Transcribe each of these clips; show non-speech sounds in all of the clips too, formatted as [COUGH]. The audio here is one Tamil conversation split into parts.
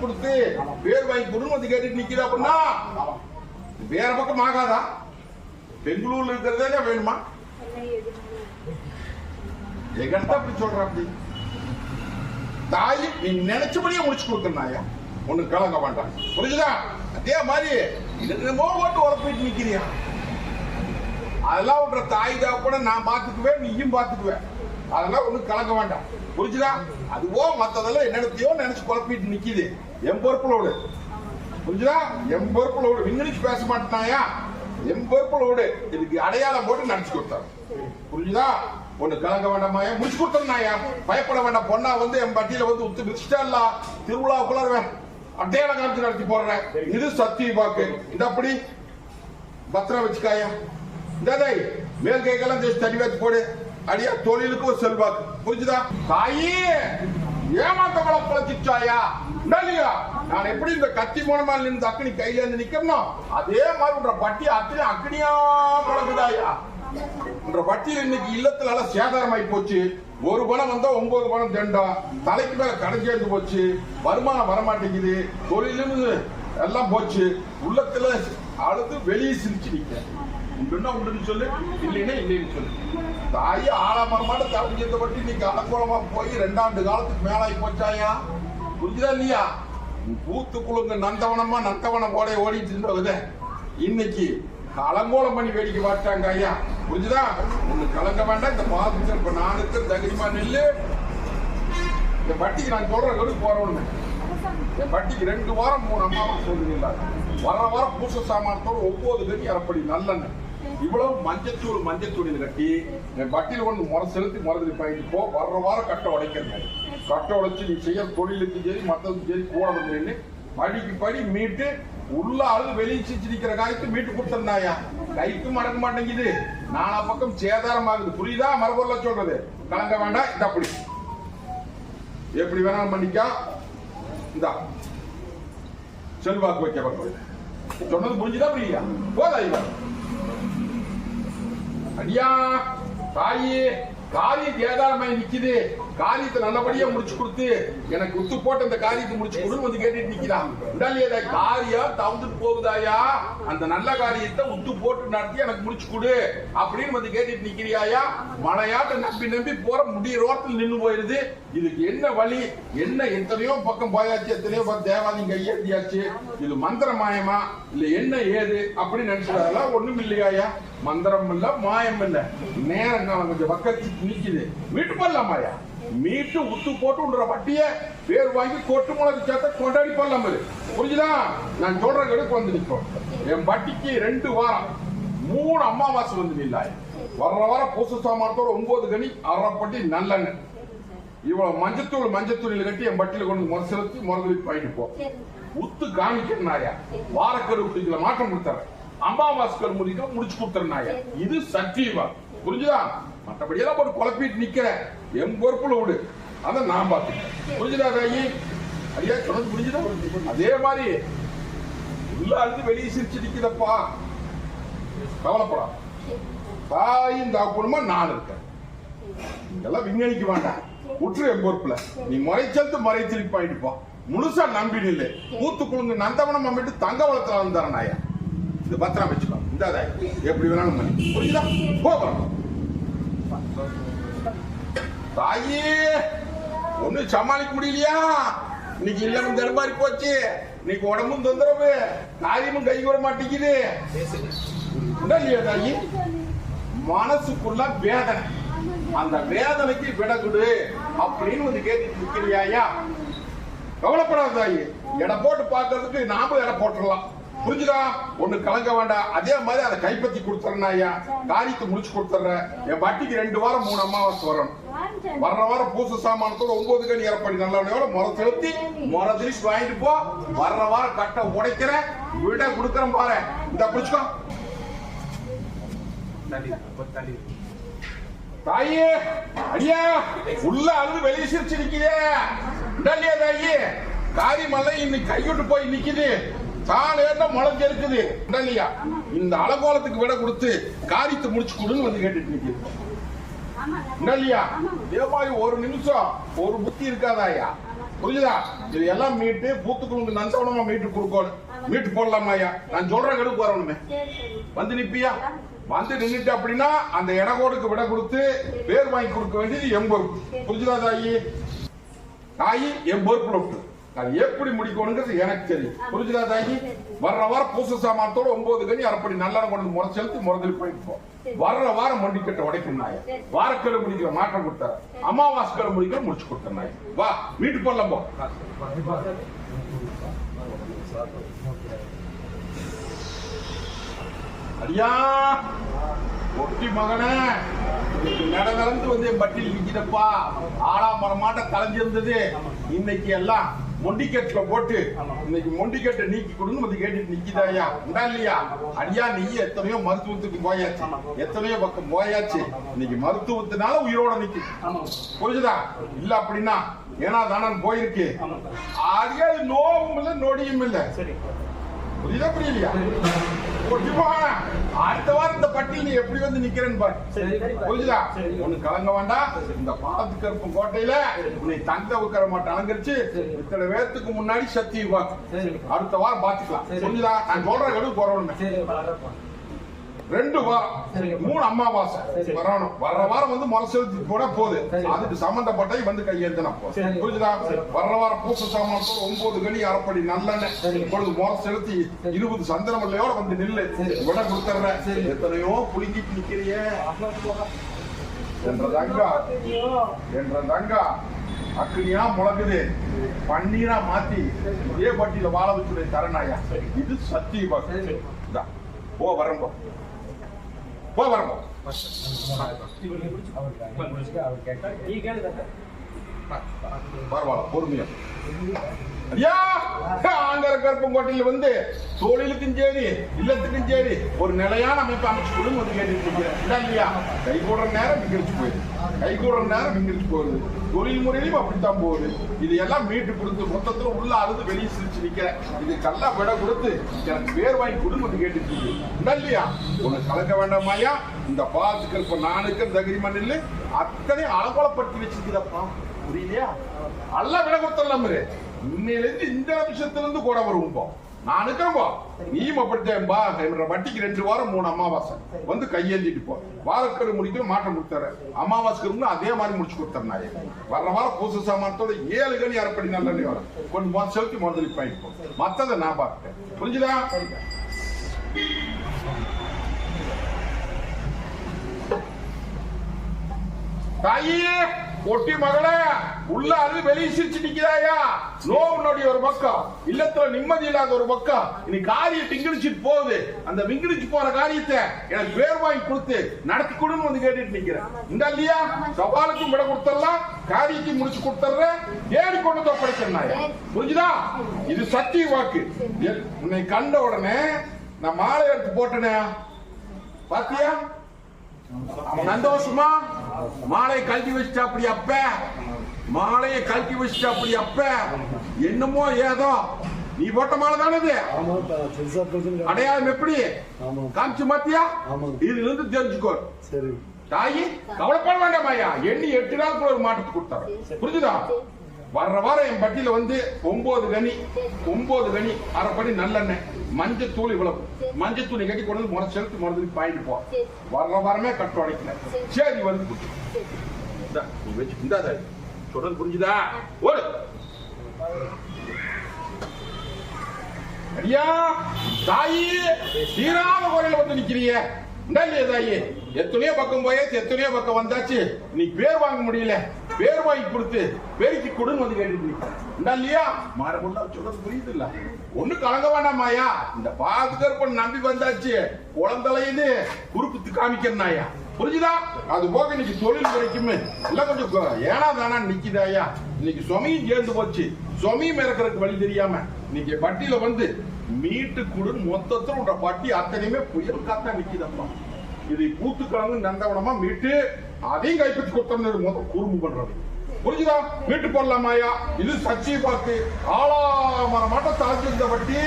கொடுத்து பேர் வாங்கி கொடுன்னு வந்து கேட்டுட்டு நிக்கிறா அப்படின்னா வேற பக்கம் ஆகாதா? பெங்களூர்ல இருக்கிறதே வேணுமா? எகர்த்தா அப்படி சொல்ற அப்படி. தாய் நீ நினைச்சபடியே முடிச்சு கொடுக்கறாயா ஒண்ணு கலங்க வேண்டாம். புரிஞ்சுதா? அதே மாதிரி என்னமோ ஓட்டு உரப்பிட்டு நிக்கிறியா? அதெல்லாம் விடுற தாய் கூட நான் பாத்துக்குவேன் நீயும் பாத்துக்குவேன் அதெல்லாம் ஒண்ணும் கலங்க வேண்டாம். புரிஞ்சுதா? அதுவோ மத்ததெல்லாம் என்னென்னத்தையோ நினைச்சு குழப்பிட்டு நிக்குது. என் பொறுப்புல விடு புரிஞ்சுதா? என் பொறுப்புல விடு விண்ணிச்சு பேச மாட்டேனாயா? என் பொறுப்புல விடு இதுக்கு அடையாளம் போட்டு நினைச்சு கொடுத்தாரு. புரிஞ்சுதா? ஒண்ணு கலங்க வேண்டாமாயா? முடிச்சு கொடுத்தனாயா பயப்பட வேண்டாம். பொண்ணா வந்து என் பட்டியல வந்து உத்து மிதிச்சிட்டா திருவிழாவுக்குள்ள அடையாளம் காமிச்சு நடத்தி போடுறேன். இது சத்திய வாக்கு இது அப்படி பத்திரம் வச்சுக்காயா? இந்தாதை மேல் கைக்கெல்லாம் தடி வச்சு போடு. அடியா தொழிலுக்கு ஒரு செல்வாக்கு. புரிஞ்சுதா? தாயி ஏமாத்த பழச்சிச்சாயா இல்லையா நான் எப்படி இந்த கத்தி மூலமா நின்று அக்னி கையில இருந்து நிக்கணும் அதே மாதிரி உன்ற பட்டி அத்தனை அக்னியா பழகுதாயா? உன்ற பட்டியல் இன்னைக்கு இல்லத்துல எல்லாம் சேதாரமாயி போச்சு. ஒரு பணம் வந்தா ஒன்பது பணம் தண்டம் தலைக்கு மேல கடை சேர்ந்து போச்சு. வருமானம் வரமாட்டேங்குது. தொழிலும் எல்லாம் போச்சு. உள்ளத்துல அழுது வெளியே சிரிச்சு நிக்க உண்டுன்னா உண்டுன்னு சொல்லு. இல்லைன்னா இல்லைன்னு சொல்லு. தாயி ஆலமரமான தலைஞ்சதை பற்றி இன்னைக்கு அலங்கோலமா போய் ரெண்டாண்டு காலத்துக்கு மேலாகி போச்சாயா? புரிஞ்சுதா இல்லையா? பூத்து குழுங்க நந்தவனமா நந்தவனம் போட ஓடிட்டு இருந்தவங்க இன்னைக்கு அலங்கோலம் பண்ணி வேடிக்கை பார்த்தாங்க ஐயா. புரிஞ்சுதா? ஒண்ணு கலங்க வேண்டாம் இந்த பாதத்தில் இப்ப நானுக்கு தகுதிமா நெல்லு நில்லு. இந்த பட்டிக்கு நான் சொல்ற கடுக்கு போறோம்னு என் பட்டிக்கு ரெண்டு வாரம் மூணு அம்மாவும் சொல்லுங்க வர வாரம் பூச சாமானத்தோட ஒவ்வொரு கட்டி அரைப்படி நல்லெண்ணெய். இவ்வளவு மஞ்சத்தூள் மஞ்சத்தூளில் கட்டி வட்டியில் கொண்டு முறை செலுத்தி முறை பயிர் போ வர்ற வாரம் கட்டை உடைக்கிறேன் கட்டை உடைச்சு நீ செய்ய தொழிலுக்கு சரி மற்றதுக்கும் சரி கூட வந்து படிக்கு படி மீட்டு உள்ள அழுது வெளியே சிரிச்சிருக்கிற காய்க்கு மீட்டு கொடுத்துருந்தாயா கைக்கும் மடக்க மாட்டேங்குது. நானா பக்கம் சேதாரம் ஆகுது புரியுதா? மரபொருள சொல்றது. கலங்க வேண்டாம். இந்த அப்படி எப்படி வேணாலும் பண்ணிக்கா. இந்தா. செல்வாக்கு வைக்க சொன்னது புரிஞ்சுதா புரியா போதா இவன் அடியா தாயி காரியம் ஏதாரமாய் நிக்குது. காரியத்தை நல்லபடியா முடிச்சு கொடுத்து எனக்கு உத்து போட்டு அந்த காரியத்தை முடிச்சு கொடுன்னு வந்து கேட்டுட்டு நிக்கிறான் உடலையே காரியம் தவுந்துட்டு போகுதாயா? அந்த நல்ல காரியத்தை உத்து போட்டு நடத்தி எனக்கு முடிச்சு கொடு அப்படின்னு வந்து கேட்டுட்டு நிக்கிறியாயா? மழையாட்ட நம்பி நம்பி போற முடிய ரோட்டில் நின்னு போயிருது. இதுக்கு என்ன வழி? என்ன எத்தனையோ பக்கம் போயாச்சு எத்தனையோ பக்கம் தேவாலயம் கையெழுதியாச்சு இது மந்திர மாயமா இல்ல என்ன ஏது? அப்படின்னு நினைச்சதால ஒண்ணும் இல்லையாயா? மந்திரம் இல்ல மாயம் இல்ல நேரம் கொஞ்சம் பக்கத்து நிக்குது. வீட்டு போடலாமாயா மீட்டு உத்து போட்டுன்ற வட்டிய பேர் வாங்கி கொட்டு முளகு சேர்த்த கொண்டாடி போடலாம். புரிஞ்சுதா? நான் சொல்ற கடுக்கு வந்து நிற்கும் என் வட்டிக்கு ரெண்டு வாரம் மூணு அமாவாசை வந்து நில்லாய். வர்ற வாரம் பூச சாமானத்தோட ஒன்பது கனி அரைப்பட்டி நல்லெண்ணெய். இவ்வளவு மஞ்சத்தூள் மஞ்சத்தூளில் கட்டி என் பட்டியில கொண்டு முறை செலுத்தி முறை பாயிட்டு போ. உத்து காணிக்கிறனாயா வாரக்கரு குடிக்கல மாற்றம் கொடுத்தாரு அமாவாஸ்கர் முடிக்க முடிச்சு கொடுத்துறனாயா இது சத்தியமா புரிஞ்சுதா? மற்றபடி எல்லாம் போட்டு குழப்பிட்டு நிக்கிறேன். என் பொறுப்புல விடு. அதை நான் பார்த்துக்கிறேன். புரிஞ்சுதா தாயி? ஐயா சொன்னது புரிஞ்சுதா? அதே மாதிரி உள்ள அழுது வெளியே சிரிச்சு நிக்கிறப்பா. கவலைப்படா தாயும் தாக்கணுமா நான் இருக்கேன். இதெல்லாம் விஞ்ஞானிக்க வேண்டாம். உற்று என் பொறுப்புல. நீ முறைச்செலுத்து முறை திருப்பி முழுசா நம்பி நில்லு. மூத்து குழுங்க நந்தவனம் அம்மிட்டு தங்க வளத்துல வந்தாரன் நாயா இது பத்திரம் வச்சுக்கோ. இந்த எப்படி வேணாலும் பண்ணி. புரியுதா போகிறோம் தாயே ஒண்ணும் சமாளிக்க முடியலையா? இன்னைக்கு இல்லமும் தடுமாறி போச்சு. இன்னைக்கு உடம்பும் தொந்தரவு. தாயும் கை கூட மாட்டேங்குது. உண்டா இல்லையா தாயி? மனசுக்குள்ள வேதனை. அந்த வேதனைக்கு விட கொடு அப்படின்னு வந்து கேட்டு நிக்கிறியாயா கவலைப்படாத தாயி. எடை போட்டு பார்க்கறதுக்கு நாமளும் எடை போட்டுடலாம். புரிஞ்சுதா? ஒண்ணு கலங்க வேண்டாம் அதே மாதிரி அதை கைப்பற்றி கொடுத்துறேன் ஐயா. காரியத்தை முடிச்சு கொடுத்துறேன். என் வட்டிக்கு ரெண்டு வாரம் மூணு அமாவாசை வரணும். வர்ற வாரம் பூச சாமானத்தோட ஒன்பது கணி இறப்படி. நல்லவனையோட முறை செலுத்தி முறை திருப்பி வாங்கிட்டு போ. வர்ற வாரம் கட்டை உடைக்கிறேன். விட கொடுக்கறேன் பாரு. இந்த பிடிச்சுக்கோ. தாயே அடியா உள்ள அழுது வெளியே சிரிச்சு நிக்குதே. தாயி காரியமெல்லாம் இன்னைக்கு கைவிட்டு போய் நிக்குது. தானே முளைஞ்சு இருக்குது. இல்லையா இந்த அலகோலத்துக்கு விட கொடுத்து காரியத்தை முடிச்சு கொடுன்னு வந்து கேட்டுட்டு நிக்குது என்ன இல்லையா ஒரு நிமிஷம் ஒரு புத்தி இருக்காதாயா? புரியுதா இது எல்லாம் மீட்டு பூத்துக்குழுங்க நந்தவனமா மீட்டு கொடுக்கணும். மீட்டு போடலாமா ஐயா நான் சொல்ற கடுப்பு வரணுமே. வந்து நிப்பியா? வந்து நின்றுட்டு அப்படின்னா அந்த இடகோடுக்கு விட கொடுத்து பேர் வாங்கி கொடுக்க வேண்டியது எம்பொறுப்பு புரிஞ்சுதா தாயி? தாயி எம்பொறுப்புல விட்டு அது எப்படி முடிக்கணுங்கிறது எனக்கு தெரியும். புரிஞ்சுதா தாயி? வர்ற வாரம் பூச சாமானத்தோட ஒன்பது கனி அரைப்படி நல்லா கொண்டு முறை செலுத்தி முறதில் போயிட்டு வர்ற வாரம் மண்டிக்கட்டை உடைக்கும் நாய. வாரக்கடை முடிக்கிற மாற்றம் கொடுத்தாரு அமாவாசை கடை முடிக்கிற முடிச்சு கொடுத்த நாய். வா வீட்டு போடலாம் போ. ஐயா ஒட்டி மகனே! நட நடந்து வந்து பட்டியல் நிக்கிறப்பா ஆலாமரமாட்ட கலைஞ்சிருந்தது. இன்னைக்கு எல்லாம் மொண்டிக்கட்டுல போட்டு இன்னைக்கு மொண்டிக்கட்டை நீக்கி கொடுன்னு வந்து கேட்டுட்டு நிக்கிதாயா உண்டா இல்லையா? அடியா நீ எத்தனையோ மருத்துவத்துக்கு போயாச்சு. எத்தனையோ பக்கம் போயாச்சு. இன்னைக்கு மருத்துவத்தினால உயிரோட நிக்கு புரிஞ்சுதா? இல்ல அப்படின்னா ஏன்னா தானே போயிருக்கு அது நோவும் இல்ல நொடியும் இல்ல. புரியுதா புரியலையா? ஒட்டிமா அடுத்த வாரம் இந்த பட்டியல் நீ எப்படி வந்து நிக்கிறேன்னு பாரு. புரியுதா ஒண்ணு கலங்க வேண்டாம். இந்த பாலத்து கருப்பும் கோட்டையில உன்னை தங்க வைக்கிற மாட்டேன் அலங்கரிச்சு இத்தனை பேர்த்துக்கு முன்னாடி சக்தி பார்த்து அடுத்த வாரம் பாத்துக்கலாம் புரியுதா நான் சொல்ற கடுவு போறவனுமே ரெண்டு வாரம் மூணு அமாவாசை. வரணும். வர்ற வாரம் வந்து முறை செலுத்தி போனா போகுது அதுக்கு சம்பந்தப்பட்ட வந்து கையெழுத்தினா போதும் புரியுதா வர்ற வாரம் பூச சாமானத்தோட ஒன்பது கனி அரைப்படி நல்லெண்ணெய். இப்பொழுது முறை செலுத்தி இருபது சந்திரமல்லையோட வந்து நில்லு. விட கொடுத்துறேன். எத்தனையோ புளிங்கிட்டு நிக்கிறிய என்ற தங்கா. என்ற தங்கா. அக்னியா முழங்குது. பன்னீரா மாத்தி இதே பட்டியல வாழ வச்சுடைய தரணாயா இது சத்தியமா இந்தா, போ வரம்போ. போ வரம்போ பரவாயில்ல பொறுமையா. ஆங்கர கருப்பங்கோட்டையில வந்து தொழிலுக்கும் சரி இல்லத்துக்கும் சரி ஒரு நிலையான அமைப்பு அமைச்சு கொடுங்க வந்து கேட்டு இல்லையா? கை கூடுற நேரம் விங்கிரிச்சு போயிடுது. கை கூடுற நேரம் விங்கிரிச்சு போகுது. தொழில் முறையிலும் அப்படித்தான் போகுது. இது எல்லாம் மீட்டு கொடுத்து மொத்தத்தில் உள்ள அழுது வெளியே சிரிச்சு நிற்கிறேன் இது கல்லா விட கொடுத்து எனக்கு பேர் வாங்கி கொடுங்க வந்து கேட்டு இல்லையா? உனக்கு கலக்க வேண்டாமாயா இந்த பாத்துக்கள் இருப்ப நானுக்கு தகிரிமன் மண்ணில் அத்தனை அலங்கோலப்படுத்தி வச்சிருக்கிறப்பா. புரியலையா அல்ல விட கொடுத்தலாம் இன்னையில இருந்து இந்த நிமிஷத்துல இருந்து கூட வருவோம் போ நான் இருக்கிறப்போ நீயும் அப்படித்தான் பா என்ற வட்டிக்கு ரெண்டு வாரம் மூணு அமாவாசை. வந்து கையேந்திட்டு போ. வாரக்கடை முடிக்கிற மாற்றம் கொடுத்தாரு அமாவாசைக்கு அதே மாதிரி முடிச்சு கொடுத்தாரு நாயே வர்ற வாரம் பூச சாமானத்தோட ஏழு கனி அரைப்படி நல்ல வரும். கொஞ்சம் மொதல் செலுத்தி முதலில் பாயிட்டு போ. மத்ததை நான் பார்த்துட்டேன். புரிஞ்சுதா? தாயே! பொட்டி மகளே உள்ள அது வெளியே சிரிச்சு நிக்கிறாயா? நோவுனுடைய ஒரு பக்கம். இல்லத்துல நிம்மதி இல்லாத ஒரு பக்கம். இனி காரியம் விங்கிடிச்சிட்டு போகுது. அந்த விங்கிடிச்சு போற காரியத்தை எனக்கு பேர் வாங்கி கொடுத்து நடத்தி கொடுன்னு வந்து கேட்டுட்டு நிக்கிறேன். இந்த இல்லையா? சவாலுக்கும் விட கொடுத்துடலாம் காரியத்தையும் முடிச்சு கொடுத்துறேன் ஏறி கொண்டு வந்து புரிஞ்சுதா? இது சத்திய வாக்கு. எல்- உன்னை கண்ட உடனே நான் மாலை எடுத்து போட்டேனே. பாத்தியா? சந்தோஷமா? மாலை கழட்டி வச்சுட்டா அப்படி அப்ப? மாலையை கழட்டி வச்சுட்டா அப்படி அப்ப? என்னமோ ஏதோ. நீ போட்ட மாலை தானே அடையாளம் எப்படி? காமிச்சு மாத்தியா. இதுல இருந்து தெரிஞ்சுக்கோ. சரி. தாயி கவலைப்பட வேண்டாம் ஐயா எண்ணி எட்டு நாளுக்குள்ள ஒரு மாற்றத்தை கொடுத்தாரு புரிஞ்சுதா? வர்ற வாரம் என் பட்டியல வந்து ஒன்பது கனி ஒன்பது கனி அரைப்படி நல்லெண்ணெய் மஞ்சத்தூள் இவ்வளவு. மஞ்சத்தூள் கட்டி கொண்டு வந்து முறை செலுத்து மருந்து பாயிட்டு போ. வர்ற வாரமே கட்டு உடைக்கல. சரி வந்து இந்தா, நீ வச்சு இந்தா தாய். சொல்றது புரிஞ்சுதா? ஒரு ஐயா தாயி தீராத குறையில வந்து நிக்கிறிய. இந்தா இல்லையா தாயி. எத்தனையோ பக்கம் போயாச்சு எத்தனையோ பக்கம் வந்தாச்சு. இன்னைக்கு பேர் வாங்க முடியல. பேர் வாங்கி கொடுத்து பேருக்கு கொடுன்னு வந்து கேட்டுட்டு நிக்கிற. இல்லையா? மாறமுள்ள சொல்றது புரியுது இல்ல ஒண்ணு கலங்க வேண்டாமாயா இந்த பாதுகாப்பு நம்பி வந்தாச்சு. குழந்தையுது குறுக்குத்து காமிக்கிறனாயா புரிஞ்சுதா? அது போக இன்னைக்கு தொழில் வரைக்குமே எல்லாம் கொஞ்சம் ஏனா தானா நிக்குதாயா இன்னைக்கு சுமையும் சேர்ந்து போச்சு. சுமையும் இறக்குறதுக்கு வழி தெரியாம இன்னைக்கு பட்டியில வந்து மீட்டு குடுன்னு மொத்தத்துல உன்ற பட்டி அத்தனையுமே புயல் காத்தா நிக்குதப்பா இதை பூத்துக்கிழங்கு நந்தவனமா மீட்டு அதையும் கைப்பற்றி கொடுத்தோம்னு முதல் குறும்பு பண்றது புரிஞ்சுதா? மீட்டு போடலாமாயா இது சச்சி பார்த்து ஆளா மாட்ட தாக்கி இருந்த வட்டி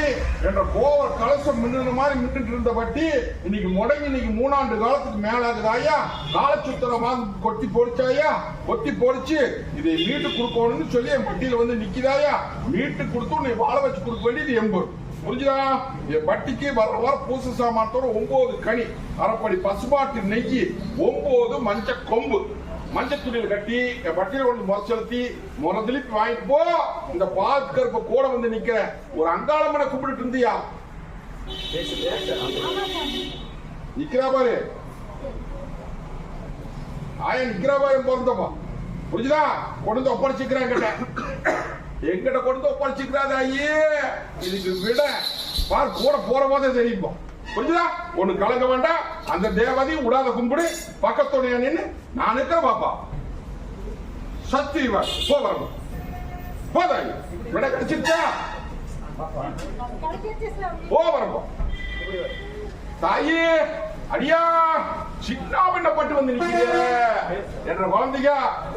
என்ற கோவர் கலசம் மின்னு மாதிரி மின்னுட்டு இருந்த வட்டி இன்னைக்கு முடங்கி இன்னைக்கு மூணாண்டு காலத்துக்கு மேலாகுதாயா காலச்சுத்திரம் வாங்கி கொட்டி போடிச்சாயா கொட்டி போடிச்சு. இதை மீட்டு கொடுக்கணும்னு சொல்லி என் வட்டியில வந்து நிக்கிதாயா மீட்டு கொடுத்து உன்னை வாழ வச்சு கொடுக்க வேண்டியது எம்பது புரிஞ்சுதா? என் பட்டிக்கு வர வர பூசு சாமானத்தோட ஒன்பது கனி. அரைப்படி பசுமாட்டு நெய் ஒன்பது மஞ்ச கொம்பு. மஞ்சள் துணியில் கட்டி என் வட்டியில கொண்டு முறை செலுத்தி முறை திருப்பி வாங்கிட்டு போ. இந்த பால் கூட வந்து நிக்கிற. ஒரு அங்காளம்மனை கும்பிட்டு இருந்தியா? நிக்கிறா பாரு. ஆயா நிக்கிறா பாரு பிறந்தப்பா புரிஞ்சுதா? கொண்டு வந்து ஒப்படைச்சிக்கிறேன் கிட்ட என்கிட்ட கொண்டு ஒப்படைச்சிக்கிறாத ஐயே. இதுக்கு விட பார் கூட போற போதே தெரியுமா? புரிஞ்சுதா? ஒண்ணு கலங்க வேண்டாம். அந்த தேவதையும் விடாத கும்பிடு. பக்கத்துடைய நின்னு நான் இருக்கிறேன் பாப்பா. சக்தி வா போ வரணும். விட கிடைச்சிருச்சா? போ வரணும். தாயே அடியா சின்ன பட்டு வந்து நிக்கிறீங்க என்ற குழந்தைங்க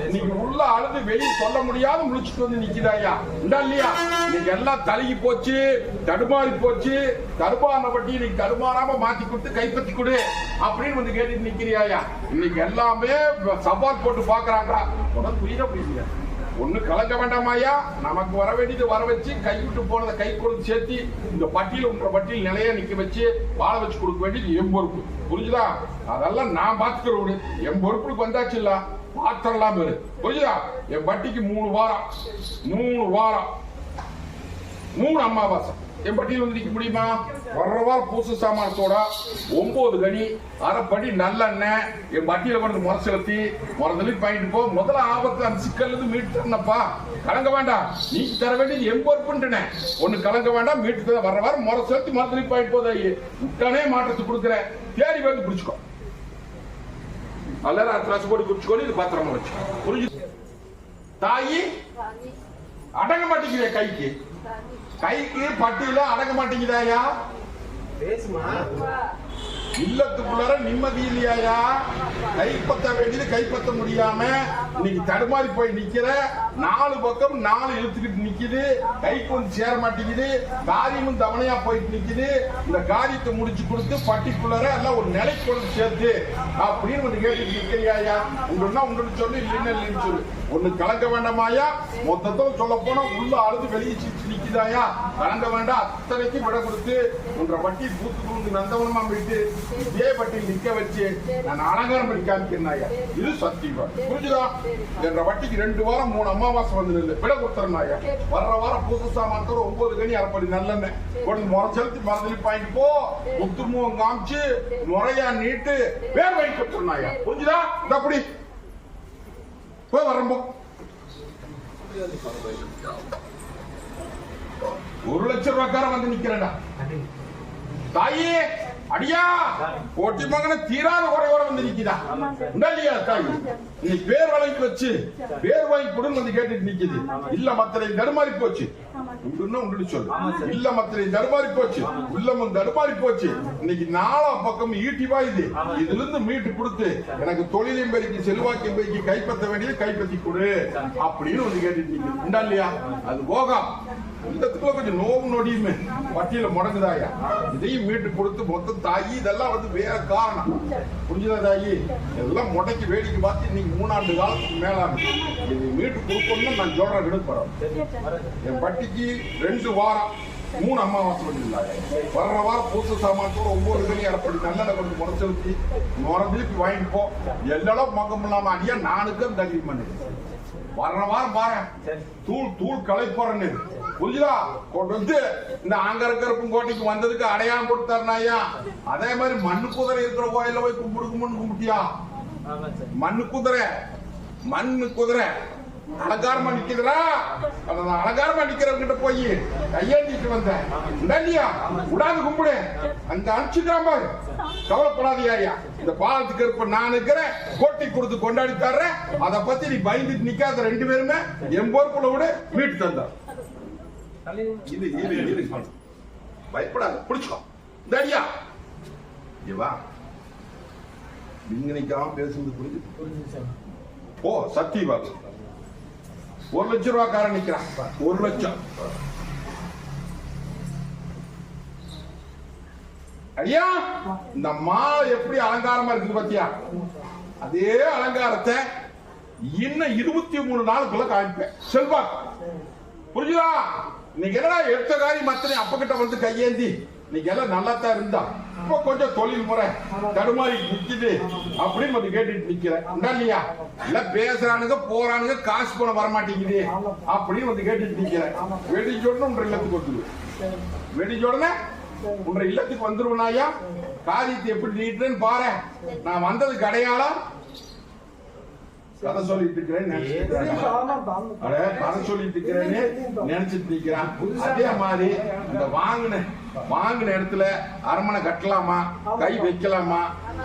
இன்னைக்கு உள்ள அழுது வெளியே சொல்ல முடியாத முழிச்சிட்டு வந்து நிக்கிறாயா உண்டா இல்லையா? இன்னைக்கு எல்லாம் தழுகி போச்சு தடுமாறி போச்சு. தடுமாறின பட்டி இன்னைக்கு தடுமாறாம மாத்தி கொடுத்து கைப்பற்றி கொடு அப்படின்னு வந்து கேட்டுட்டு நிக்கிறியாயா இன்னைக்கு எல்லாமே சவால் போட்டு பாக்குறாங்க உடனே புரியுதா புரியுங்க ஒண்ணு கலங்க வேண்டாமாயா நமக்கு வர வேண்டியது வர வச்சு கை விட்டு போனதை கை கொடுத்து சேர்த்து இந்த பட்டியல் உன்ற பட்டியல் நிலையா நிக்க வச்சு வாழ வச்சு கொடுக்க வேண்டியது என் பொறுப்பு. புரிஞ்சுதா? அதெல்லாம் நான் பாத்துக்கிறோம் என் பொறுப்புக்கு வந்தாச்சு இல்ல. பாத்திரலாம் பேரு புரிஞ்சுதா? என் பட்டிக்கு மூணு வாரம். மூணு வாரம். மூணு அமாவாசை. என் பட்டியல் வந்து நிக்க முடியுமா? வர்ற வாரம் பூசு சாமானத்தோட ஒன்பது கனி அரைப்படி நல்லெண்ணெய் என் பட்டியல கொண்டு முறை செலுத்தி முறதலி பாயிட்டு போ. முதல்ல ஆபத்து அந்த சிக்கல் இருந்து மீட்டு தரணும்ப்பா கலங்க வேண்டாம். நீ தர வேண்டியது என் பொறுப்புன்ட்டுனே ஒண்ணு கலங்க வேண்டாம் மீட்டு தர வர்ற வாரம் முறை செலுத்தி முறதலி பாயிட்டு போதாயி உடனே மாற்றத்தை கொடுக்குறேன். தேடி வந்து பிடிச்சுக்கோ. எல்லாரும் அத்தனை லட்சம் கோடி இது பத்திரமா வச்சு புரிஞ்சு? தாயி அடங்க மாட்டேங்குதே கைக்கு. கைக்கு பட்டியல அடங்க மாட்டேங்குதாயா பேசுமா? இல்லத்துக்குள்ளார நிம்மதி இல்லையாயா கைப்பற்ற வேண்டியது கைப்பற்ற முடியாம இன்னைக்கு தடுமாறி போய் நிக்கிற நாலு பக்கம் நாலு இழுத்துக்கிட்டு நிக்குது. கைக்கு வந்து சேர மாட்டேங்குது. காரியமும் தவணையா போயிட்டு நிக்குது. இந்த காரியத்தை முடிச்சு கொடுத்து பர்டிகுலரா எல்லாம் ஒரு நிலை கொண்டு சேர்த்து. அப்படின்னு வந்து கேட்டுட்டு நிக்கிறியாயா உங்கன்னா உங்களுக்கு சொல்லு இல்லைன்னு இல்லைன்னு சொல்லு. ஒண்ணு கலங்க வேண்டாமாயா மொத்தத்தில் சொல்ல போனா உள்ள அழுது வெளியே சிரிச்சு நிக்குதாயா கலங்க வேண்டாம். அத்தனைக்கும் விட கொடுத்து உன்ற வட்டி பூத்து பூந்து நந்தவனமா போயிட்டு இதே வட்டி நிக்க வச்சு நான் அலங்காரம் பண்ணி காமிக்கிறேன் இது சத்தியம். புரிஞ்சுதான் என்ற வட்டிக்கு ரெண்டு வாரம் மூணு அமாவாசை வந்து நில்லு. விட கொடுத்துறேன் வர்ற வாரம் புதுசு சாமான் சாமானத்தோட ஒன்பது கனி அரைப்படி நல்லெண்ணெய். கொண்டு முறை செலுத்தி மரத்துல பாயிட்டு போ. முத்துமுகம் காமிச்சு முறையா நீட்டு. வேர் வாங்கி கொடுத்துருந்தாயா புரிஞ்சுதா? இந்த அப்படி போய் வரம்போ ஒரு லட்சம் ரூபாய்க்காரன் வந்து நிக்கிறேன்டா. தாயே அடியா! போட்டி மகன தீராத குறையோட வந்து நிக்கிறா இல்லையா தாய்? நீ பேர் வழங்கி வச்சு பேர் வாங்கி கொடுன்னு வந்து கேட்டுட்டு நிக்குது. இல்ல மத்தரை தடுமாறி போச்சு. உண்டுன்னு சொல்லு. இல்ல மத்தரை தடுமாறி போச்சு. உள்ளமும் தடுமாறி போச்சு. இன்னைக்கு நாலா பக்கம் ஈட்டி வாயுது. இதுல இருந்து மீட்டு கொடுத்து எனக்கு தொழிலையும் பெருக்கி செல்வாக்கையும் பெருக்கி கைப்பற்ற வேண்டியது கைப்பற்றி கொடு. அப்படின்னு வந்து கேட்டுட்டு நிக்குது. உண்டா இல்லையா? அது போகம். இதத்துக்குள்ள கொஞ்சம் நோவு நொடியுமே. வட்டியில முடங்குதாயா? இதையும் மீட்டு கொடுத்து மொத்தம் தாயி இதெல்லாம் வந்து வேற காரணம். புரிஞ்சுதா தாயி? எல்லாம் முடக்கி வேடிக்கை பார்த்து இன்னைக்கு மூணாண்டு காலத்துக்கு மேலான இது மீட்டு கொடுக்கணும்னு நான் சொல்றேன் விடுப்பறோம் என் பட்டிக்கு ரெண்டு வாரம் மூணு அமாவாசை பண்ணிருந்தாங்க வர்ற வாரம் பூச சாமானத்தோட ஒவ்வொரு இதுலையும் அரைப்படி நல்லதை கொண்டு முறை செலுத்தி முறை திருப்பி வாங்கிட்டு போ. எல்லாம் மக்கம் இல்லாம அடியா நானுக்கும் தகுதி பண்ணு வர்ற வாரம் பாரு தூள் தூள் களை போறேன்னு புரியுதா கொண்டு வந்து இந்த ஆங்கரக்கருப்பும் கோட்டைக்கு வந்ததுக்கு அடையாளம் கொடுத்தாருனாயா அதே மாதிரி மண்ணு குதிரை இருக்கிற கோயில போய் கும்பிடுக்குமோன்னு கும்பிட்டியா? மண்ணு குதிரை மண்ணு குதிரை. அலங்காரமா நிக்குதுடா. அந்த அலங்காரமா நிக்கிறவங்கிட்ட போய் கையாண்டிட்டு வந்தேன். இல்லையா விடாது கும்பிடு. அங்க அனுப்பிச்சுக்கிறான் பாரு. ஐயா. இந்த பாலத்துக்கு இருப்ப நான் இருக்கிறேன் கோட்டி கொடுத்து கொண்டாடி தர்றேன். அதை பத்தி நீ பயந்துட்டு நிக்காத ரெண்டு பேருமே என் பொறுப்புல விட வீட்டு தந்தார் இது இது இது பயப்படாத பிடிச்சுக்கோ. தடியா இவா விஞ்ஞானிக்காம பேசுறது புரிஞ்சு ஓ சத்தியபாபு ஒரு லட்சம் ரூபா காரன் நிக்கிறான். ஒரு லட்சம். ஐயா இந்த மாலை எப்படி அலங்காரமா இருக்கு பத்தியா? அதே அலங்காரத்தை இன்னும் இருபத்தி மூணு நாளுக்குள்ள காமிப்பேன். செல்வா புரிஞ்சுதா? இன்னைக்கு என்னடா எடுத்த காரியம் மத்தனை அப்ப கிட்ட வந்து கையேந்தி இன்னைக்கு எல்லாம் நல்லா தான் இருந்தா. இப்போ கொஞ்சம் தொழில் முறை தடுமாறி நிக்குது அப்படின்னு வந்து கேட்டுட்டு நிக்கிறேன். உண்டா இல்லையா? இல்ல பேசுறானுங்க போறானுங்க காசு போன வரமாட்டேங்குது அப்படின்னு வந்து கேட்டுட்டு நிக்கிறேன். வெடிஞ்சோடனே உன்ற இல்லத்துக்கு வந்துருவேன் வெடிஞ்சோடனே உன்ற இல்லத்துக்கு வந்துருவனாயா? காரியத்தை எப்படி நீட்டுன்னு பாரு நான் வந்ததுக்கு அடையாளம் கதை சொல்லிட்டு இருக்கிறேன் நினைச்சிட்டு இருக்கிறேன். அட, கதை சொல்லிட்டு இருக்கிறேன்னு நினைச்சிட்டு நிக்கிறான் அதே மாதிரி இந்த வாங்கின வாங்கின இடத்துல அரமனை கட்டலாமா? கை வைக்கலாமா?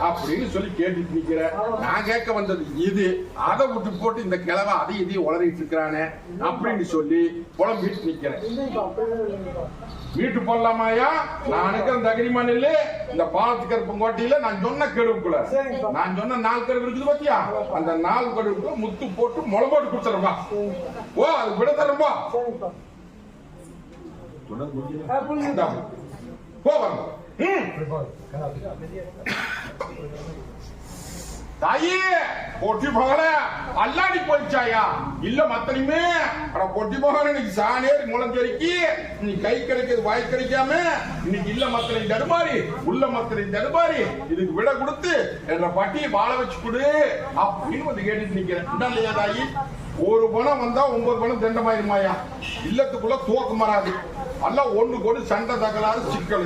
அப்படின்னு சொல்லி கேட்டுட்டு நிக்கிறேன். நான் கேட்க வந்தது இது. அதை விட்டு போட்டு இந்த கிழவன் அதையும் இதையும் உளறிட்டு இருக்கிறானே அப்படின்னு சொல்லி புலம்பிட்டு நிக்கிறேன். வீட்டு போடலாமாயா நான் இருக்கிற இந்த அக்ரிமன் இல்ல இந்த பாலத்து கருப்பங்கோட்டையில நான் சொன்ன கெடுவுக்குள்ள. நான் சொன்ன நாலு கருவு இருக்குது பாத்தியா? அந்த நாலு கருவுக்குள்ள முத்து போட்டு முளை போட்டு கொடுத்துறப்பா ஓ அது விட தரப்பா போ வரணும் ம். தாயி பொட்டி மகள அல்லாடி போயிடுச்சாயா இல்ல மத்தனையுமே. பொட்டி மகன் இன்னைக்கு சாணேரி முளஞ்சரிக்கி நீ கை கிடைக்கிறது வாய் கிடைக்காம இன்னைக்கு இல்ல மத்தனை தடுமாறி உள்ள மத்தனை தடுமாறி இதுக்கு விட கொடுத்து என்ற பட்டியை வாழ வச்சு கொடு அப்படின்னு வந்து கேட்டுட்டு நிக்கிறேன். இல்லையா தாயி? ஒரு பணம் வந்தா ஒன்பது பணம் தண்டமாயிருமாயா? இல்லத்துக்குள்ள தூக்கம் வராது எல்லாம் ஒண்ணு கொண்டு சண்டை தகராறு சிக்கல்.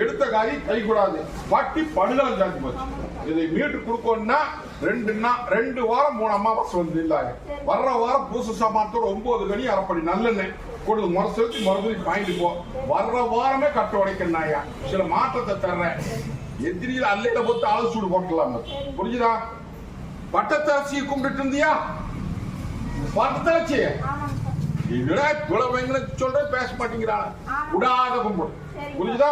எடுத்த காரி கைக்கூடாது பட்டி படுதல் ஜாதி போச்சு. இதை மீட்டு கொடுக்கணும்னா ரெண்டு ரெண்டு வாரம் மூணு அமாவாசை வந்து இல்லாங்க வர்ற வாரம் பூச சாமானத்தோட ஒன்பது கனி அரைப்படி நல்லெண்ணெய். கொடுத்து முறை செலுத்தி மறுபடியும் வாங்கிட்டு போ. வர்ற வாரமே கட்ட உடைக்கணாயா சில மாற்றத்தை தர்றேன். எதிரியில் அல்லையில பொத்து அலசூடு சூடு போட்டலாம் புரிஞ்சுதா? பட்டத்தாசியை கும்பிட்டு இருந்தியா? பட்டத்தாச்சி என்னடா இவ்வளவு பயங்கர சொல்ற? பேச மாட்டேங்கிறான் விடாத கும்பிடு புரிஞ்சுதா?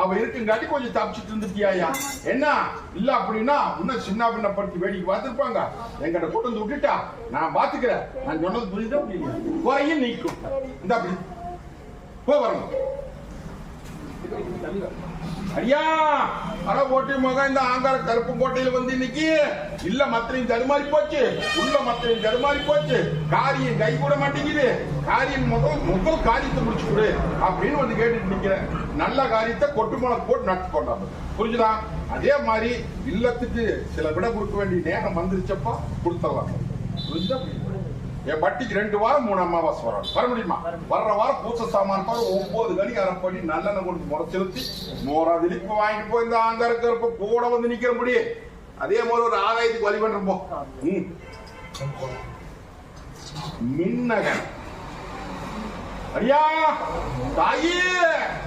அவ இருக்குங்காட்டி கொஞ்சம் தப்பிச்சிட்டு இருந்துட்டியாயா என்ன? இல்ல அப்படின்னா இன்னும் சின்ன பின்ன படுத்தி வேடிக்கை பார்த்திருப்பாங்க. என்கிட்ட கூட்டு வந்து விட்டுட்டா நான் பாத்துக்கிறேன் நான் சொன்னது புரியுதா புரியல குறையும் நீக்கும். இந்த அப்படி. போ வரணும். ஐயா அட ஓட்டி மகன் இந்த ஆங்கார கருப்பு கோட்டையில வந்து இன்னைக்கு இல்ல மத்திரையும் தடுமாறி போச்சு. உள்ள மத்திரையும் தடுமாறி போச்சு. காரியம் கை கூட மாட்டேங்குது. காரியம் முதல் முதல் காரியத்தை முடிச்சு கொடு அப்படின்னு வந்து கேட்டுட்டு நிக்கிறேன். நல்ல காரியத்தை கொட்டு முளக்கு போட்டு நட்டு கொண்டாங்க புரிஞ்சுதா? அதே மாதிரி இல்லத்துக்கு சில விட கொடுக்க வேண்டிய நேரம் வந்துருச்சப்பா கொடுத்துடலாம். புரிஞ்சுதா? என் பட்டிக்கு ரெண்டு வாரம் மூணு அமாவாசை வரும். வர முடியுமா? வர்ற வாரம் பூச சாமான் போல ஒன்பது கனி அரைப்படி நல்லெண்ணெய் கொண்டு முறை செலுத்தி மோரா விழிப்பு வாங்கிட்டு போய் இந்த அங்க இருக்கிறப்ப கூட வந்து நிக்கிற முடி அதே மாதிரி ஒரு ஆதாயத்துக்கு வழி பண்றோம். மின்னகன். ஐயா தாயே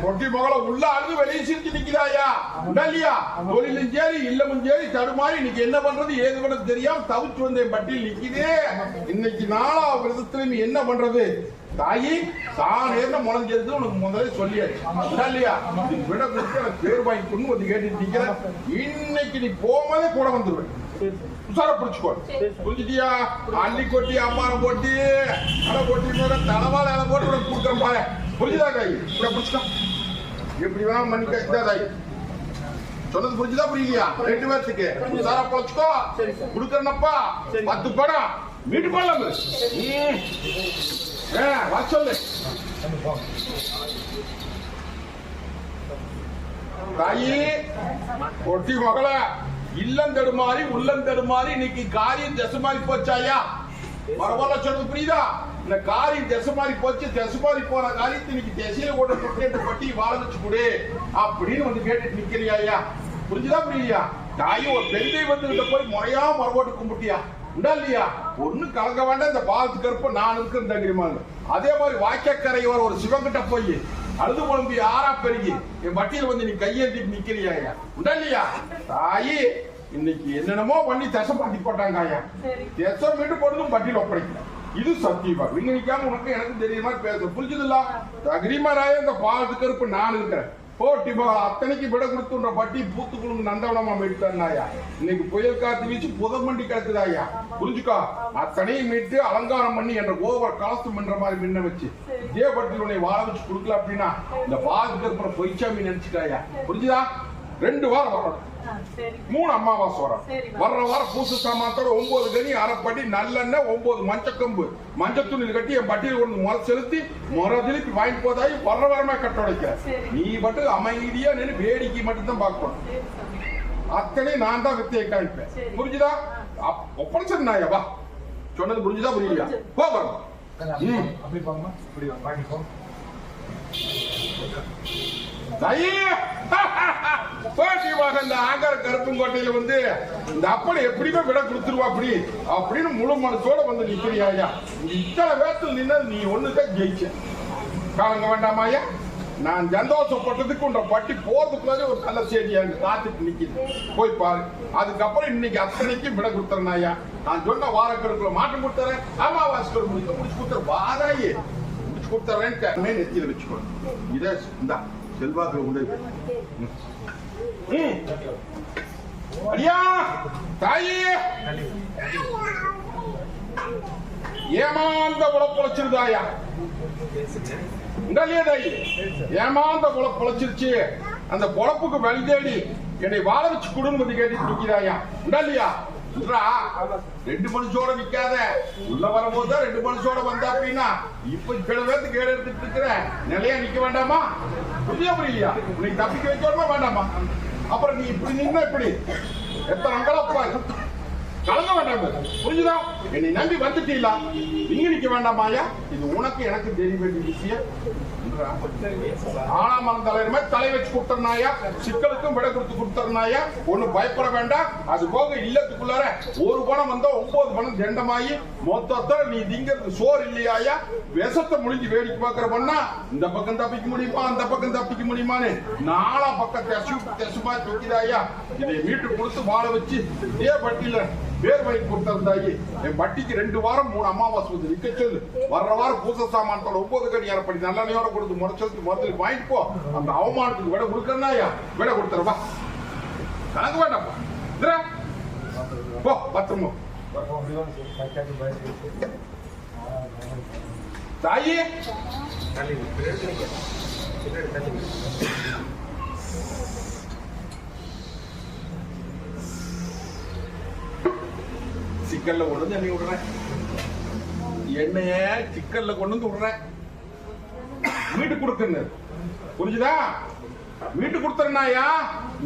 பொட்டி மகள உள்ள அழுது வெளியே சிரிச்சு நிக்கிறாயா உண்டா இல்லையா? தொழிலும் சரி இல்லமும் சரி தடுமாறி இன்னைக்கு என்ன பண்றது ஏது பண்றது தெரியாம தவிச்சு வந்தேன் பட்டியல் நிக்குதே. இன்னைக்கு நாளா விரதத்துல நீ என்ன பண்றது? தாயி தான் நேரம் முளைஞ்சது உனக்கு முதல்ல சொல்லியாச்சு. இல்லையா? விட கொடுத்து எனக்கு பேர் வாங்கி கொண்டு வந்து கேட்டுட்டு இன்னைக்கு நீ போகும்போதே கூட வந்துடுவேன் உசார பிடிச்சுக்கோ புரிஞ்சுட்டியா அள்ளி கொட்டி அம்மாரம் போட்டி அடை கொட்டி மேல தலைவால இலை போட்டு உனக்கு கொடுக்குறேன் பாரு புரிஞ்சுதா தாய் கூட பிடிச்சிக்கோ எப்படி வேணா மன்னிக்க இந்த தாய் சொன்னது புரிஞ்சுதா புரியலையா ரெண்டு பேர்த்துக்கு உசார பிழைச்சுக்கோ கொடுக்குறேனப்பா பத்து படம் வீட்டு போடலாம் ஏ வர சொல்லு தாயி பொட்டி மகள இல்லம் தடுமாறி உள்ளம் தடுமாறி இன்னைக்கு காரியம் திசை மாறி போச்சாயா? பரவாயில்ல சொல்றது புரியுதா? இந்த காரியம் திசை மாறி போச்சு திசை மாறி போன காரியத்தை இன்னைக்கு திசையில கூட கொண்டு பட்டி வாழ வச்சு கொடு அப்படின்னு வந்து கேட்டுட்டு நிக்கிறியா புரிஞ்சுதா புரியலையா? தாயும் ஒரு பெண் தெய்வத்துக்கிட்ட போய் முறையா மரபோட்டு கும்பிட்டியா? உண்டா இல்லையா? ஒண்ணு கலங்க வேண்டாம் இந்த பாலத்து கருப்பு நான் இருக்கிற தங்கிரிமாங்க அதே மாதிரி வாய்க்கக்கரை ஒரு சிவங்கிட்ட போய் அழுது குழம்பு ஆறா பெருகி என் வட்டியில் வந்து நீ கையேந்திட்டு நிக்கிறியா ஐயா உண்டா இல்லையா? தாயி இன்னைக்கு என்னென்னமோ பண்ணி தசை பாட்டி போட்டாங்க ஐயா. தசை மீட்டு போடுறதும் பட்டியல் ஒப்படைக்கல. இது சத்தியமா? இங்க நிக்காம உனக்கு எனக்கு தெரிய மாதிரி பேச. புரிஞ்சுதுல்ல? தகிரிமாராய இந்த பாலத்து கருப்பு நான் இருக்கிறேன். போட்டி மகள் அத்தனைக்கு விட கொடுத்துன்ற பட்டி பூத்துக்குழுந்து நந்தவனமா மீட்டாயா இன்னைக்கு புயல் காத்து வீச்சு புதர் மண்டி கிடக்குதாயா புரிஞ்சுக்கோ? அத்தனையும் மீட்டு அலங்காரம் பண்ணி என்ற கோவர் கலசம் என்ற மாதிரி மின்ன வச்சு. இதே பட்டி உன்னை வாழ வச்சு கொடுக்கல அப்படின்னா இந்த பாதுக்கு இருக்கிற பொய்ச்சாமி நினைச்சுட்டாயா புரிஞ்சுதா? ரெண்டு வாரம் வரணும். மூணு அமாவாசை வரும். வர்ற வாரம் பூசு சாமானத்தோட ஒன்பது கனி அரைப்படி நல்லெண்ணெய் ஒன்பது மஞ்சக்கம்பு. மஞ்சள் துணி கட்டி என் பட்டியல் கொண்டு முறை செலுத்தி முறை திருப்பி வாங்கிட்டு போதாயி வர்ற வாரமே கட்ட உடைக்க. நீ மட்டும் அமைதியா நின்று வேடிக்கை மட்டும் தான் பார்க்கணும் அத்தனை நான் தான் வித்தியை காமிப்பேன். புரிஞ்சுதா? ஒப்படைச்சது நாயா வா. சொன்னது புரிஞ்சுதா புரியலையா. போ பாருங்க ம். அப்படி பாருங்க இப்படி பாக்கிப்போம் தாயி! [LAUGHS] போட்டிவாக இந்த ஆகார கருப்புங்கோட்டையில வந்து இந்த அப்பனை எப்படியுமே விட கொடுத்துருவா அப்படி. அப்படின்னு முழு மனசோட வந்து நிக்கிறியாயா இத்தனை பேர்த்து நின்னது நீ ஒண்ணுதான் ஜெயிச்ச. காலங்க வேண்டாமாயா நான் சந்தோஷப்பட்டதுக்கு உன்ற பட்டி போறதுக்குள்ளாரே ஒரு நல்ல செய்தியா இருக்கு காத்துட்டு நிக்குது. போய் பாரு. அதுக்கப்புறம் இன்னைக்கு அத்தனைக்கும் விட கொடுத்துறேனாயா நான் சொன்ன வாரக்கெடுப்புல மாட்டம் கொடுத்துறேன். அமாவாசை முடிக்க முடிச்சு கொடுத்துறேன் வாராயே. முடிச்சு கொடுத்துறேன்னு நெத்தியில வச்சுக்கோ. இதே இந்தா. செல்வாக்கு உண்டு அடியா. தாயி. ஏமாந்த உழப்பழைச்சிருதாயா உண்டாலியா தாய். ஏமாந்த உழப்பழைச்சிருச்சு அந்த பொழப்புக்கு வழி தேடி என்னை வாழ வச்சு குடும்பத்தை கேட்டு நிக்கிறாயா உண்டல்லையா? ரெண்டு மனுஷோட நிக்காத. உள்ள வரும்போது தான் ரெண்டு மனுஷோட வந்தா அப்படின்னா இப்ப சில பேருக்கு கேடு எடுத்துட்டு இருக்கிற நிலையா நிக்க வேண்டாமா? புரியா புரியலையா? உனக்கு தப்பிக்க வைக்கணுமா வேண்டாமா? அப்புறம் நீ இப்படி நின்னா இப்படி எத்தனை அங்கலப்பா? கலங்க வேண்டாம் புரிஞ்சுதா? என்னை நம்பி வந்துட்டீங்களா? நீங்க நிக்க வேண்டாமாயா இது உனக்கு எனக்கு தெரிய வேண்டிய விஷயம். ஆனாமரம் தலைவர் மாதிரி தலை வச்சு கொடுத்தனாயா சிக்கலுக்கும் விட கொடுத்து கொடுத்தனாயா ஒண்ணும் பயப்பட வேண்டாம். அது போக இல்லத்துக்குள்ளார ஒரு பணம் வந்தா ஒன்பது பணம் தண்டமாயி மொத்தத்தோட நீ திங்கிறது சோறு இல்லையாயா விஷத்தை முடிஞ்சு வேடிக்கை பார்க்கிற பண்ணா? இந்த பக்கம் தப்பிக்க முடியுமா? அந்த பக்கம் தப்பிக்க முடியுமான்னு நாலா பக்கம் தெசு தெசுமா தூக்கிதாயா இதை மீட்டு கொடுத்து வாழ வச்சு இதே பட்டியல பேர் வாங்கி கொடுத்தாயி என் பட்டிக்கு ரெண்டு வாரம் மூணு அமாவாசை வந்து நிக்க சொல்லு. வர்ற வாரம் பூச சாமானத்தோட ஒன்பது கணி அரைப்படி நல்லெண்ணையோட கொடுத்து முறைச்சலுக்கு முதல்ல வாங்கிட்டு போ. அந்த அவமானத்துக்கு விட கொடுக்கறனாயா விட கொடுத்துருவா கணக்கு வேண்டாம்ப்பா. போ பத்திரமா அப்படி தாயி. சிக்கல்ல கொண்டு வந்து என்னை விடுறேன் என்னைய சிக்கல்ல கொண்டு வந்து விடுறேன் வீட்டு கொடுக்கணும் புரிஞ்சுதா? வீட்டு கொடுத்துறனாயா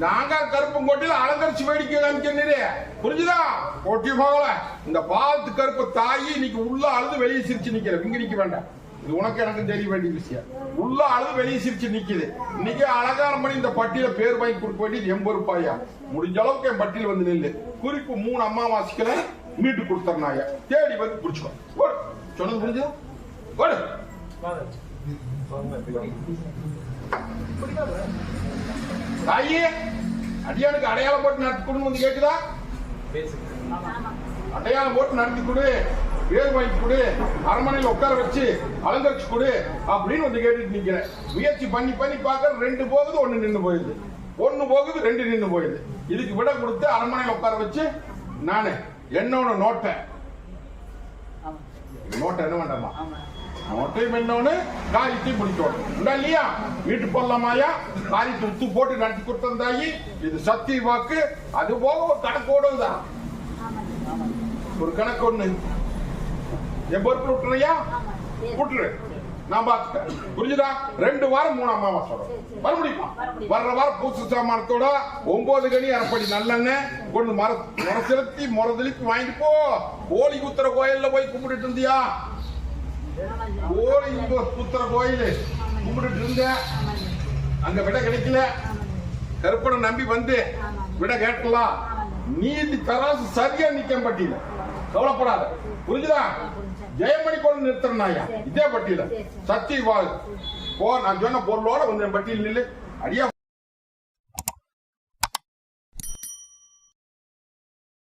நாங்க கருப்பம் கோட்டையில அலங்கரிச்சு வேடிக்கை காமிக்கிறேன் புரிஞ்சுதா? கொட்டி போகல. இந்த பாலத்து கருப்பு தாயி இன்னைக்கு உள்ள அழுது வெளியே சிரிச்சு நிக்கிற இங்க நிக்க வேண்டாம். இது உனக்கு எனக்கு தெரிய வேண்டிய விஷயம். உள்ள அழுது வெளியே சிரிச்சு நிக்குது. இன்னைக்கு அலங்காரம் பண்ணி இந்த பட்டியல பேர் வாங்கி கொடுக்க வேண்டியது எண்பது ரூபாயா முடிஞ்ச அளவுக்கு என் பட்டியல் வந்து நில்லு. குறிப்பு மூணு அம்மாவாசிக்கல மீட்டு கொடுத்துறனாயா தேடி வந்து பிடிச்சுக்கோ. ஓடு. சொன்னது புரிஞ்சு ஓடு. தாயி அடியானுக்கு அடையாளம் போட்டு நடத்தி கொடுன்னு வந்து கேட்குதா அடையாளம் போட்டு நடத்தி கொடு. பேர் வாங்கி கொடு. அரண்மனையில் உட்கார வச்சு அலங்கரிச்சு கொடு அப்படின்னு வந்து கேட்டுட்டு நிக்கிறேன் முயற்சி பண்ணி பண்ணி பார்க்க ரெண்டு போகுது ஒன்று நின்று போயிடுது. ஒன்று போகுது ரெண்டு நின்று போயிடுது. இதுக்கு விட கொடுத்து அரண்மனையில் உட்கார வச்சு நானே என்னோட நோட்டை. நோட்டை என்ன வேண்டாமா? நோட்டையும் என்னொன்னு காரியத்தையும் முடிக்கணும் உண்டா இல்லையா? வீட்டு போடலாமாயா? காரியத்தை உத்து போட்டு நடத்தி கொடுத்தாயி இது சத்திய வாக்கு. அது போக ஒரு கணக்கோடு தான் ஒரு கணக்கு ஒண்ணு. என் பொறுப்பு விட்டுறியா? விட்டுரு. நான் பாத்துட்டேன் புரிஞ்சுதா? ரெண்டு வாரம் மூணு அமாவாசை வரும் வர முடியுமா வர்ற வாரம் பூசு சாமானத்தோட ஒன்பது கனி அரைப்படி நல்லெண்ணெய் கொண்டு மர முறை செலுத்தி முறை திருப்பி வாங்கிட்டு போ. கோழி குத்துற கோயில்ல போய் கும்பிட்டுட்டு இருந்தியா? கோழி குத்துற கோயில். கும்பிட்டுட்டு இருந்த. அங்க விட கிடைக்கல. கருப்பனை நம்பி வந்து விட கேட்கலாம். நீதி தராசு சரியா நிக்க பட்டியல கவலைப்படாத. புரிஞ்சுதா? ஜெயமணி கொண்டு நிறுத்தனாயா இதே பட்டியல. சத்திய வாழ். போ நான் சொன்ன பொருளோட வந்து என் பட்டியல் நில்லு. அடியா